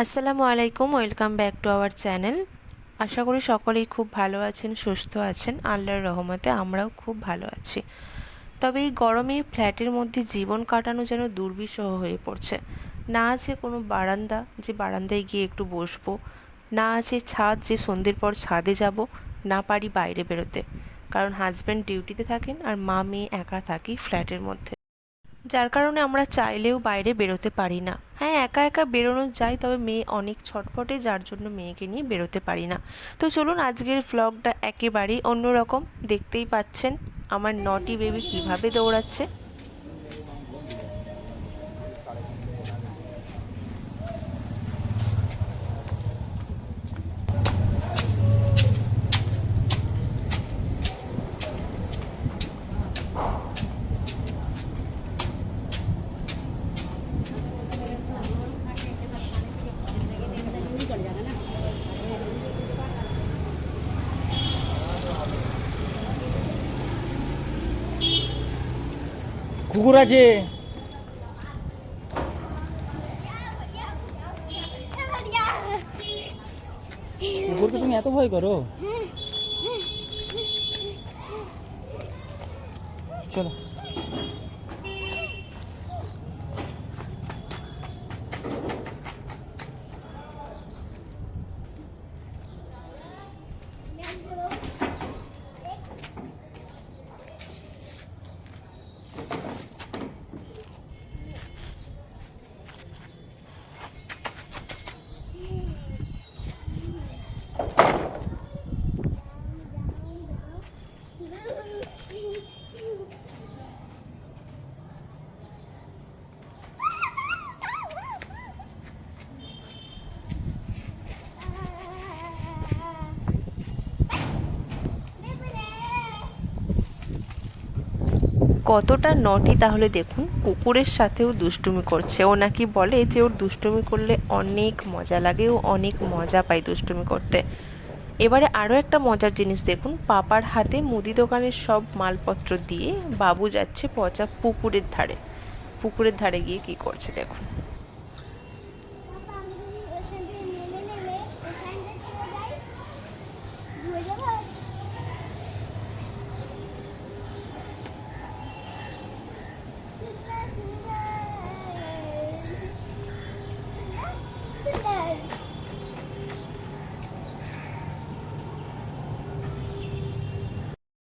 আসসালামু আলাইকুম, welcome back to our channel. আশা করি সকলেই খুব ভালো আছেন, সুস্থ আছেন। আল্লাহর রহমতে আমরাও খুব ভালো আছি। তবে এই গরমে ফ্ল্যাটের মধ্যে জীবন কাটানো যেন দুর্বিষহ হয়ে পড়ছে। না আছে কোনো বারান্দা, যে বারান্দায় গিয়ে একটু বসবো। না আছে ছাদ, যে সন্ধ্যের পর ছাদে যাব, না পারি বাইরে বেরোতে। কারণ হাজব্যান্ড ডিউটিতে থাকেন আর মা, মেয়ে একা থাকি ফ্ল্যাটের মধ্যে। যার কারণে আমরা চাইলেও বাইরে বেরোতে পারি না। হ্যাঁ একা একা বেরোনো যায়, তবে মেয়ে অনেক ছটফটে, যার জন্য মেয়েকে নিয়ে বেরোতে পারি না। তো চলুন আজকের ভ্লগটা একেবারেই অন্যরকম। দেখতেই পাচ্ছেন আমার নটি বেবি কীভাবে দৌড়াচ্ছে। কুকুর আছে কুকুরকে তুমি এত ভয় করো? চলো। কতটা নটি তাহলে দেখুন, কুকুরের সাথেও দুষ্টুমি করছে। ও নাকি বলে যে ওর দুষ্টুমি করলে অনেক মজা লাগে, ও অনেক মজা পায় দুষ্টুমি করতে। এবারে আরও একটা মজার জিনিস দেখুন। পাপার হাতে মুদি দোকানের সব মালপত্র দিয়ে বাবু যাচ্ছে পচা পুকুরের ধারে। পুকুরের ধারে গিয়ে কি করছে দেখুন।